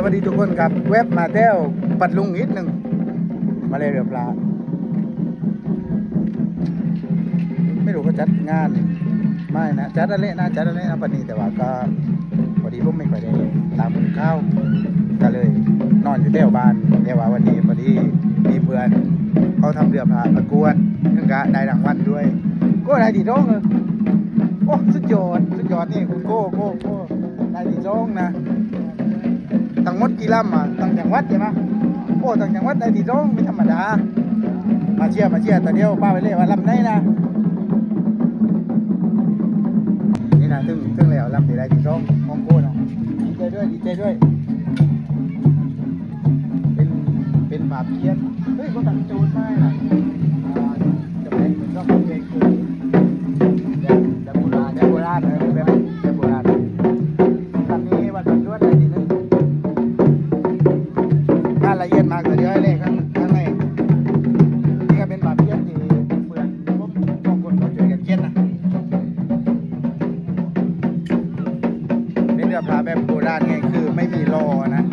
สวัสดีทุกคนครับ เว็บมาเที่ยวปัดลุงนิดหนึ่ง มาเลยเรือปลา ไม่รู้เขาจัดงาน ไม่นะ จัดอะไรนะจัดอะไรนะปันนี้แต่ว่าก็พอดีผมไม่ค่อยได้ตามข้าวก็เลย นอนอยู่เที่ยวบ้านแต่ว่าวันนี้พอดีมีเพื่อนเขาทำเรือพาประกวดซึ่งก็ได้รางวัลด้วย ก็ได้ดีร้องเลยโอ้สุดยอดสุดยอดนี่คุณโก้โก้โก้ได้ดีร้องนะ งหมดกี่ลำอะตั้งจังหวัดใช่ไหมโอ้ตั้งจังหวัดได้ดีร้องไม่ธรรมดา มาเชียร์มาเชียร์แต่เดียวป้าไปเลยว่าลำไหนนะนี่นะถึงถึงแล้วลำที่ได้ดีร้องมองโก้เนาะดีใจด้วยดีใจด้วย เป็นเป็นบาปเคียนเฮ้ยเขาตั้งโจทย์มานะอ่าจะเป็นเหมือนกับเพลงคือแบบแบบโบราณแบบโบราณนะและเอียดมากเลยเดี๋ยวให้เลขข้างข้างในนี่ก็เป็นบาดเจ็บที่เพื่อนผมสองคนเขาช่วยกันเช็ดนะเป็นเรือพาแบบโบราณไงคือไม่มีลอนะ